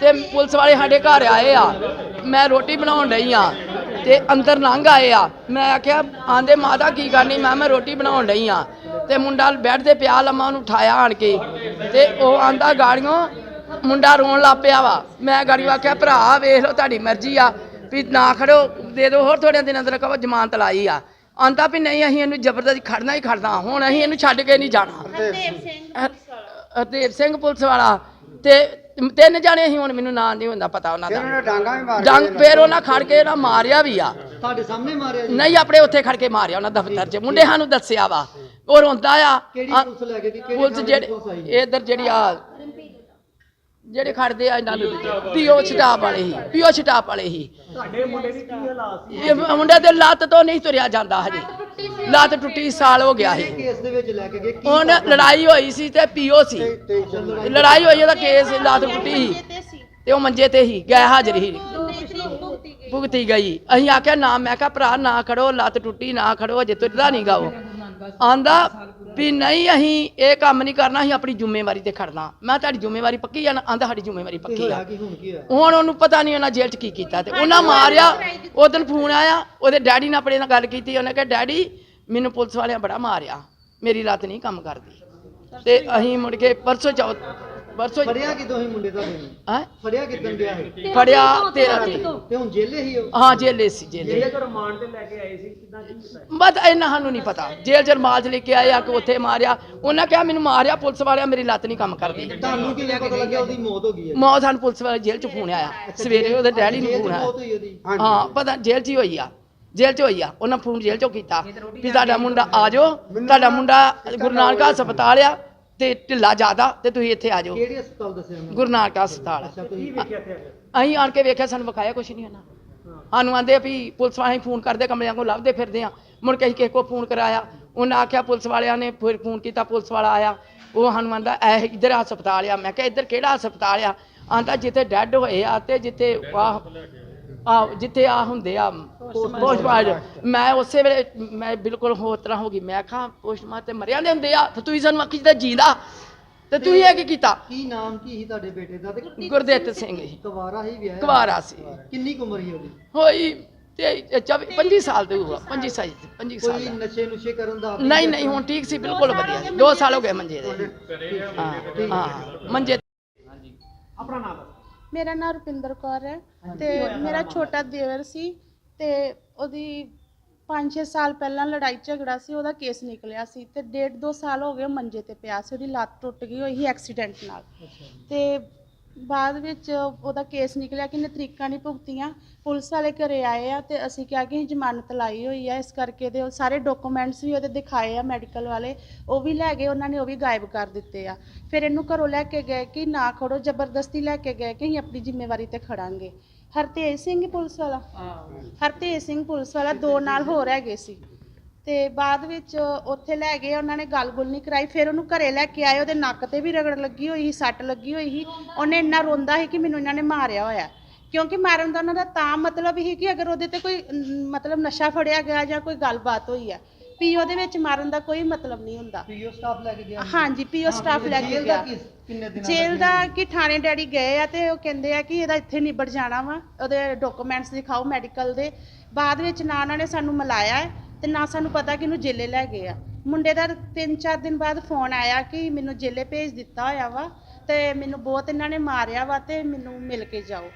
ਤੇ ਪੁਲਿਸ ਵਾਲੇ ਸਾਡੇ ਘਰ ਆਏ ਆ। ਮੈਂ ਰੋਟੀ ਬਣਾਉਣ ਰਹੀ ਆ ਤੇ ਅੰਦਰ ਲੰਘ ਆਏ ਆ। ਮੈਂ ਆਖਿਆ ਆਂਦੇ ਮਾਤਾ ਕੀ ਕਰਨੀ? ਮੈਂ ਮੈਂ ਰੋਟੀ ਬਣਾਉਣ ਰਹੀ ਆ। ਤੇ ਮੁੰਡਾ ਬੈੱਡ ਤੇ ਪਿਆ ਲੰਮਾ ਉਹਨੂੰ ਉਠਾਇਆ ਆਣ ਕੇ। ਤੇ ਉਹ ਆਂਦਾ ਗਾੜੀਆਂ ਮੁੰਡਾ ਰੋਣ ਲੱਗ ਪਿਆ ਵਾ। ਮੈਂ ਗਾੜੀ ਆਖਿਆ ਭਰਾ ਵੇਖ ਲਓ ਤੁਹਾਡੀ ਮਰਜ਼ੀ ਆ। ਵੀ ਨਾ ਖੜੋ ਦੇ ਦਿਓ ਹੋਰ ਥੋੜੇ ਦਿਨਾਂ ਅੰਦਰ ਕਹੋ ਜ਼ਮਾਨਤ ਲਾਈ ਆ। ਆਂਦਾ ਵੀ ਨਹੀਂ ਅਸੀਂ ਇਹਨੂੰ ਜ਼ਬਰਦਸਤੀ ਖੜਨਾ ਹੀ ਖੜਨਾ। ਹੁਣ ਅਸੀਂ ਇਹਨੂੰ ਛੱਡ ਕੇ ਨਹੀਂ ਜਾਣਾ। ਹਰਦੇਵ ਸਿੰਘ ਪੁਲਿਸ ਵਾਲਾ। ਤੇ ਤਿੰਨ ਜਾਣੇ ਸੀ ਹੁਣ ਮੈਨੂੰ ਨਾਂ ਨਹੀਂ ਹੁੰਦਾ ਪਤਾ ਉਹਨਾਂ ਫਿਰ ਉਹਨੇ ਦਾ ਡਾਂਗਾ ਵੀ ਮਾਰ ਜੰਗ ਫੇਰ ਉਹਨਾਂ ਖੜ ਕੇ ਨਾ ਮਾਰਿਆ ਵੀ ਆ। ਤੁਹਾਡੇ ਸਾਹਮਣੇ ਮਾਰਿਆ ਜੀ? ਨਹੀਂ ਆਪਣੇ ਉੱਥੇ ਖੜ ਕੇ ਮਾਰਿਆ ਉਹਨਾਂ ਦਫ਼ਤਰ 'ਚ। ਮੁੰਡੇ ਸਾਨੂੰ ਦੱਸਿਆ ਵਾ। ਉਹ ਰੋਂਦਾ ਆ। ਕਿਹੜੀ ਪੁਲਿਸ ਲੈ ਕੇ ਗਈ ਕਿਹੜੀ ਪੁਲਿਸ ਥਾਣੇ ਦੀ ਜਿਹੜੇ ਪੁਲਿਸ ਆਈ? ਇਧਰ ਜਿਹੜੀ ਆ ਜਿਹੜੇ ਖੜਦੇ ਆ ਇਹਨਾਂ ਨੂੰ ਪੀਓ ਛਟਾਪ ਵਾਲੇ। ਹੀ ਪੀਓ ਛਟਾਪ ਵਾਲੇ ਹੀ। ਤੁਹਾਡੇ ਮੁੰਡੇ ਦੀ ਕੀ ਹਾਲਾਤ ਸੀ? ਇਹ ਮੁੰਡੇ ਦੇ ਲੱਤ ਤੋਂ ਨਹੀਂ ਤੁਰਿਆ ਜਾਂਦਾ ਹਜੇ। ਲੱਤ ਟੁੱਟੀ ਸਾਲ ਹੋ ਗਿਆ ਸੀ। ਕੇਸ ਦੇ ਵਿੱਚ ਲੈ ਕੇ ਗਏ? ਕੀ ਹੁਣ ਲੜਾਈ ਹੋਈ ਸੀ ਤੇ ਪੀਓ ਸੀ। ਲੜਾਈ ਹੋਈ। ਉਹਦਾ ਕੇਸ ਲੱਤ ਟੁੱਟੀ ਸੀ। ਤੇ ਉਹ ਮੰਜੇ ਤੇ ਹੀ ਗਏ ਹਾਜ਼ਰ ਹੀ। ਭੁਗਤੀ ਗਈ। ਅਸੀਂ ਆਖਿਆ ਨਾ ਮੈਂ ਕਿਹਾ ਭਰਾ ਨਾ ਖੜੋ ਲੱਤ ਟੁੱਟੀ ਨਾ ਖੜੋ ਅਜੇ ਤੁਰਦਾ ਨਹੀਂ ਗਾ ਉਹ। ਆਂਦਾ ਵੀ ਨਹੀਂ ਅਸੀਂ ਇਹ ਕੰਮ ਨਹੀਂ ਕਰਨਾ ਅਸੀਂ ਆਪਣੀ ਜ਼ਿੰਮੇਵਾਰੀ ਤੇ ਖੜਨਾ। ਮੈਂ ਤੁਹਾਡੀ ਜ਼ਿੰਮੇਵਾਰੀ ਪੱਕੀ ਆ ਨਾ ਆਂਦਾ ਸਾਡੀ ਜ਼ਿੰਮੇਵਾਰੀ ਪੱਕੀ ਆ। ਕੀ ਹੁਣ ਕੀ ਹੋਇਆ? ਹੁਣ ਉਹਨੂੰ ਪਤਾ ਨਹੀਂ ਉਹਨਾਂ ਜੇਲ੍ਹ 'ਚ ਕੀ ਕੀਤਾ ਤੇ ਉਹਨਾਂ ਮਾਰਿਆ ਉਹ ਦਿਨ ਫੋਨ ਆਇਆ ਉਹਦੇ ਡੈਡੀ ਨਾਲ ਆਪਣੇ ਨਾਲ ਗੱਲ ਕੀਤੀ ਉਹਨੇ ਕਿਹਾ ਡੈਡੀ ਮੈਨੂੰ ਪੁਲਿਸ ਵਾਲਿਆਂ ਬੜਾ ਮਾਰਿਆ ਮੇਰੀ ਲੱਤ ਨਹੀਂ ਕੰਮ ਕਰਦੀ। ਤੇ ਅਸੀਂ ਮੁੜ ਕੇ ਪਰਸੋਂ ਚੌਥ ਪਰਸੋਂ ਫੜਿਆ ਕਿਦੋਂ ਹੀ ਮੁੰਡੇ ਤੁਹਾਡੇ ਨੂੰ? ਹੈਂ? ਫੜਿਆ ਕਿਦੋਂ ਗਿਆ ਸੀ? ਫੜਿਆ ਤੇਰਾ ਤੇ। ਤੇ। ਹੁਣ ਜੇਲੇ ਹੀ ਹੋ ਹਾਂ ਜੇਲੇ ਸੀ ਜੇਲੇ। ਤੋਂ ਰਿਮਾਂਡ ਤੇ ਲੈ ਕੇ ਆਏ ਸੀ ਕਿਦਾਂ ਕੀ ਕੀਤਾ ਬਸ ਇਹਨਾਂ ਸਾਨੂੰ ਨਹੀਂ ਪਤਾ। ਜੇਲ੍ਹ ਚ ਰਮਾਜ ਲੈ ਕੇ ਆਏ ਆ ਕਿ ਉੱਥੇ ਮਾਰਿਆ। ਉਹਨਾਂ ਕਿਹਾ ਮੈਨੂੰ ਮਾਰਿਆ ਪੁਲਿਸ ਵਾਲਿਆਂ ਮੇਰੀ ਲੱਤ ਨਹੀਂ ਕੰਮ ਕਰਦੀ। ਤੁਹਾਨੂੰ ਕਿਵੇਂ ਪਤਾ ਲੱਗਿਆ? ਉਹਦੀ ਮੌਤ ਹੋ ਗਈ ਹੈ। ਮੌਤ ਸਾਨੂੰ ਪੁਲਿਸ ਵਾਲੇ ਜੇਲ੍ਹ ਚ ਫੋਨ ਆਇਆ। ਸਵੇਰੇ ਉਹਦੇ ਡੈਡੀ ਨੂੰ ਫੋਨ ਆਇਆ। ਹਾਂ ਪਤਾ ਜੇਲ੍ਹ 'ਚ ਹੀ ਹੋਈ ਆ। ਜੇਲ੍ਹ 'ਚ ਹੋਈ ਆ। ਉਹਨਾਂ ਫੋਨ ਜੇਲ੍ਹ 'ਚੋਂ ਕੀਤਾ। ਵੀ ਤੁਹਾਡਾ ਮੁੰਡਾ ਆ ਜਾਓ। ਤੁਹਾਡਾ ਮੁੰਡਾ ਗੁਰੂ ਨਾਨਕ ਹਸਪਤਾਲ ਆ। ਤੇ ਢਿੱਲਾ ਜ਼ਿਆਦਾ ਤੇ ਤੁਸੀਂ ਇੱਥੇ ਆ ਜਾਓ। ਕਿਹੜੇ ਹਸਪਤਾਲ ਦੱਸਿਆ ਉਹਨਾਂ ਗੁਰੂ ਨਾਨਕ ਹਸਪਤਾਲ। ਅੱਛਾ ਤੁਸੀਂ ਅਸੀਂ ਆਣ ਕੇ ਵੇਖਿਆ ਸਾਨੂੰ ਵਿਖਾਇਆ ਕੁਛ ਨਹੀਂ ਉਹਨਾਂ। ਸਾਨੂੰ ਆਂਦੇ ਵੀ ਪੁਲਿਸ ਵਾਲੇ ਫੋਨ ਕਰਦੇ ਕਮਲਿਆਂ ਕੋਲ ਲੱਭਦੇ ਫਿਰਦੇ ਆ। ਮੁੜ ਕੇ ਅਸੀਂ ਕਿਸੇ ਕੋਲ ਫੋਨ ਕਰਾਇਆ। ਉਹਨਾਂ ਆਖਿਆ ਪੁਲਿਸ ਵਾਲਿਆਂ ਨੇ ਫਿਰ ਫੋਨ ਕੀਤਾ ਪੁਲਿਸ ਵਾਲਾ ਆਇਆ। ਉਹ ਸਾਨੂੰ ਆਂਦਾ ਇਹ ਇੱਧਰ ਹਸਪਤਾਲ ਆ। ਮੈਂ ਕਿਹਾ ਇੱਧਰ ਕਿਹੜਾ ਹਸਪਤਾਲ ਆ? ਆਂਦਾ ਜਿੱਥੇ ਡੈੱਡ ਹੋਏ ਆ ਤੇ ਜਿੱਥੇ ਆਹ ਆ ਜਿੱਥੇ ਆ ਹੁੰਦੇ ਆ ਪੋਸਟਮਾਰਟਮ। ਮੈਂ ਉਸੇ ਵੇਲੇ ਮੈਂ ਬਿਲਕੁਲ ਹੋਰ ਤਰ੍ਹਾਂ ਹੋ ਗਈ। ਮੈਂ ਕਿਹਾ ਪੋਸਟਮਾਰਟਮ ਤੇ ਮਰਿਆ ਦੇ ਹੁੰਦੇ ਆ ਤੇ ਤੁਸੀਂ ਸਾਨੂੰ ਆਖੀ ਜਿੱਦਾਂ ਜੀਂਦਾ। ਤੇ ਤੁਸੀਂ ਇਹ ਕੀ ਕੀਤਾ? ਕੀ ਨਾਮ ਕੀ ਸੀ ਤੁਹਾਡੇ ਬੇਟੇ ਦਾ? ਤੇ ਗੁਰਦੇਵ ਸਿੰਘ ਜੀ। ਕੁਵਾਰਾ ਹੀ ਵਿਆਹ ਕੁਵਾਰਾ ਸੀ। ਕਿੰਨੀ ਉਮਰ ਸੀ ਉਹਦੀ? ਹੋਈ ਤੇ 25 ਸਾਲ ਦੇ ਹੋਊਗਾ 25 ਸਾਲ 25 ਸਾਲ ਕੋਈ ਨਸ਼ੇ ਨੁਸ਼ੇ ਕਰਨ ਦਾ ਨਹੀਂ ਨਹੀਂ ਹੁਣ ਠੀਕ ਸੀ ਬਿਲਕੁਲ ਵਧੀਆ 2 ਸਾਲ ਹੋ ਗਏ ਮੰਜੇ ਦੇ। ਹਾਂ ਹਾਂ ਮੰਜੇ ਆਪਣਾ ਨਾਮ ਮੇਰਾ ਨਾਮ ਰੁਪਿੰਦਰ ਕੌਰ ਹੈ ਤੇ ਮੇਰਾ ਛੋਟਾ ਦੇਵਰ ਸੀ ਤੇ ਉਹਦੀ 5-6 ਸਾਲ ਪਹਿਲਾਂ ਲੜਾਈ ਝਗੜਾ ਸੀ ਉਹਦਾ ਕੇਸ ਨਿਕਲਿਆ ਸੀ ਤੇ ਡੇਢ ਦੋ ਸਾਲ ਹੋ ਗਏ ਉਹ ਮੰਜੇ ਤੇ ਪਿਆ ਸੀ ਉਹਦੀ ਲੱਤ ਟੁੱਟ ਗਈ ਹੋਈ ਸੀ ਐਕਸੀਡੈਂਟ ਨਾਲ ਤੇ ਬਾਅਦ ਵਿੱਚ ਉਹਦਾ ਕੇਸ ਨਿਕਲਿਆ ਕਿ ਇਹਨੇ ਤਰੀਕਾਂ ਨਹੀਂ ਭੁਗਤੀਆਂ ਪੁਲਿਸ ਵਾਲੇ ਘਰੇ ਆਏ ਆ ਤੇ ਅਸੀਂ ਕਿਹਾ ਕਿ ਅਸੀਂ ਜ਼ਮਾਨਤ ਲਾਈ ਹੋਈ ਆ ਇਸ ਕਰਕੇ ਦੇ ਉਹ ਸਾਰੇ ਡਾਕੂਮੈਂਟਸ ਵੀ ਉਹਦੇ ਦਿਖਾਏ ਆ ਮੈਡੀਕਲ ਵਾਲੇ ਉਹ ਵੀ ਲੈ ਗਏ ਉਹਨਾਂ ਨੇ ਉਹ ਵੀ ਗਾਇਬ ਕਰ ਦਿੱਤੇ ਆ। ਫਿਰ ਇਹਨੂੰ ਘਰੋਂ ਲੈ ਕੇ ਗਏ ਕਿ ਨਾ ਖੜੋ ਜ਼ਬਰਦਸਤੀ ਲੈ ਕੇ ਗਏ ਕਿ ਅਸੀਂ ਆਪਣੀ ਜ਼ਿੰਮੇਵਾਰੀ ਤੇ ਖੜਾਂਗੇ। ਹਰਤੇਜ ਸਿੰਘ ਪੁਲਿਸ ਵਾਲਾ? ਹਰਤੇਜ ਸਿੰਘ ਪੁਲਿਸ ਵਾਲਾ ਦੋ ਨਾਲ ਹੋਰ ਹੈਗੇ ਸੀ। ਤੇ ਬਾਅਦ ਵਿੱਚ ਉੱਥੇ ਲੈ ਗਏ ਉਹਨਾਂ ਨੇ ਗੱਲ-ਗੁਲ ਨਹੀਂ ਕਰਾਈ ਫਿਰ ਉਹਨੂੰ ਘਰੇ ਲੈ ਕੇ ਆਏ ਉਹਦੇ ਨੱਕ ਤੇ ਵੀ ਰਗੜ ਲੱਗੀ ਹੋਈ ਸੀ ਸੱਟ ਲੱਗੀ ਹੋਈ ਸੀ। ਉਹਨੇ ਇੰਨਾ ਰੋਂਦਾ ਸੀ ਕਿ ਮੈਨੂੰ ਇਹਨਾਂ ਨੇ ਮਾਰਿਆ ਹੋਇਆ। ਕਿਉਂਕਿ ਮਾਰਨ ਦਾ ਉਹਨਾਂ ਦਾ ਤਾਂ ਮਤਲਬ ਹੀ ਕਿ ਅਗਰ ਉਹਦੇ ਤੇ ਕੋਈ ਅਮ, ਮਤਲਬ ਨਸ਼ਾ ਫੜਿਆ ਗਿਆ ਜਾਂ ਕੋਈ ਗੱਲਬਾਤ ਹੋਈ ਹੈ ਪੀਓ ਦੇ ਵਿੱਚ ਮਾਰਨ ਦਾ ਕੋਈ ਮਤਲਬ ਨਹੀਂ ਹੁੰਦਾ। ਪੀਓ ਸਟਾਫ ਲੈ ਕੇ ਗਿਆ। ਹਾਂਜੀ ਪੀਓ ਸਟਾਫ ਲੈ ਕੇ ਗਿਆ। ਕਿੰਨੇ ਦਿਨਾਂ ਜੇਲ੍ਹ ਦਾ ਕਿ ਥਾਣੇ ਡੈਡੀ ਗਏ ਆ ਤੇ ਉਹ ਕਹਿੰਦੇ ਆ ਕਿ ਇਹਦਾ ਇੱਥੇ ਨਿਬੜ ਜਾਣਾ ਵਾ ਉਹਦੇ ਡਾਕੂਮੈਂਟਸ ਦਿਖਾਓ ਮੈਡੀਕਲ ਦੇ। ਬਾਅਦ ਵਿੱਚ ਨਾ ਉਹਨਾਂ ਨੇ ਸਾਨੂੰ ਮਿਲਾਇਆ ਹੈ। ਤੇ ਨਾ ਸਾਨੂੰ ਪਤਾ ਕਿ ਇਹਨੂੰ ਜੇਲੇ ਲੈ ਗਏ ਆ। ਮੁੰਡੇ ਦਾ 3-4 ਦਿਨ ਬਾਅਦ ਫੋਨ ਆਇਆ ਕਿ ਮੈਨੂੰ ਜੇਲੇ ਭੇਜ ਦਿੱਤਾ ਹੋਇਆ ਵਾ ਤੇ ਮੈਨੂੰ ਬਹੁਤ ਇਹਨਾਂ ਨੇ ਮਾਰਿਆ ਵਾ ਤੇ ਮੈਨੂੰ ਮਿਲ ਕੇ ਜਾਓ।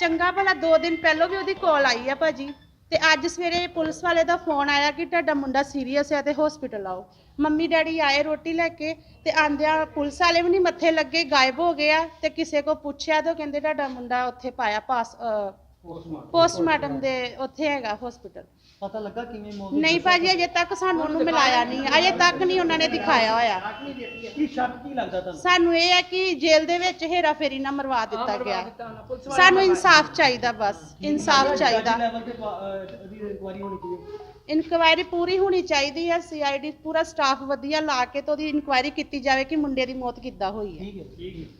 ਚੰਗਾ ਭਲਾ 2 ਦਿਨ ਪਹਿਲਾਂ ਵੀ ਉਹਦੀ ਕਾਲ ਆਈ ਆ ਭਾਜੀ ਤੇ ਅੱਜ ਸਵੇਰੇ ਪੁਲਿਸ ਵਾਲੇ ਦਾ ਫੋਨ ਆਇਆ ਕਿ ਤੁਹਾਡਾ ਮੁੰਡਾ ਸੀਰੀਅਸ ਹੈ ਤੇ ਹਸਪੀਟਲ ਆਓ। ਮੰਮੀ ਡੈਡੀ ਆਏ ਰੋਟੀ ਲੈ ਕੇ ਤੇ ਆਂਦਿਆਂ ਪੁਲਿਸ ਵਾਲੇ ਵੀ ਨਹੀਂ ਮੱਥੇ ਲੱਗੇ ਗਾਇਬ ਹੋ ਗਏ ਆ ਤੇ ਕਿਸੇ ਕੋ ਪੁੱਛਿਆ ਤਾਂ ਕਹਿੰਦੇ ਤੁਹਾਡਾ ਮੁੰਡਾ ਉੱਥੇ ਪਾਇਆ ਪਾਸ ਪੋਸਟਮਾਰਟਮ ਦੇ ਉੱਥੇ ਹੈਗਾ ਹਸਪੀਟਲ ਪਤਾ ਲੱਗਾ ਕਿਵੇਂ ਮੌਤ ਨਹੀਂ ਭਾਜੀ ਅਜੇ ਤੱਕ ਸਾਨੂੰ ਉਹਨੂੰ ਮਿਲਾਇਆ ਨਹੀਂ। ਅਜੇ ਤੱਕ ਨਹੀਂ ਉਹਨਾਂ ਨੇ ਦਿਖਾਇਆ ਹੋਇਆ। ਕੀ ਸ਼ੱਕ ਕੀ ਲੱਗਦਾ ਤੁਹਾਨੂੰ? ਸਾਨੂੰ ਇਹ ਹੈ ਕਿ ਜੇਲ੍ਹ ਦੇ ਵਿੱਚ ਹੇਰਾ ਫੇਰੀ ਨਾ ਮਰਵਾ ਦਿੱਤਾ ਗਿਆ। ਸਾਨੂੰ ਇਨਸਾਫ ਚਾਹੀਦਾ ਬਸ ਇਨਸਾਫ ਚਾਹੀਦਾ। ਲੈਵਲ ਤੇ ਉਹਦੀ ਇਨਕੁਆਰੀ ਹੋਣੀ ਚਾਹੀਦੀ ਇਨਕੁਆਇਰੀ ਪੂਰੀ ਹੋਣੀ ਚਾਹੀਦੀ ਹੈ। ਸੀਆਈਡੀ ਪੂਰਾ ਸਟਾਫ ਵਧੀਆ ਲਾ ਕੇ ਤੇ ਉਹਦੀ ਇਨਕੁਆਇਰੀ ਕੀਤੀ ਜਾਵੇ ਕਿ ਮੁੰਡੇ ਦੀ ਮੌਤ ਕਿੱਦਾਂ ਹੋਈ ਹੈ। ਠੀਕ ਹੈ ਠੀਕ ਹੈ।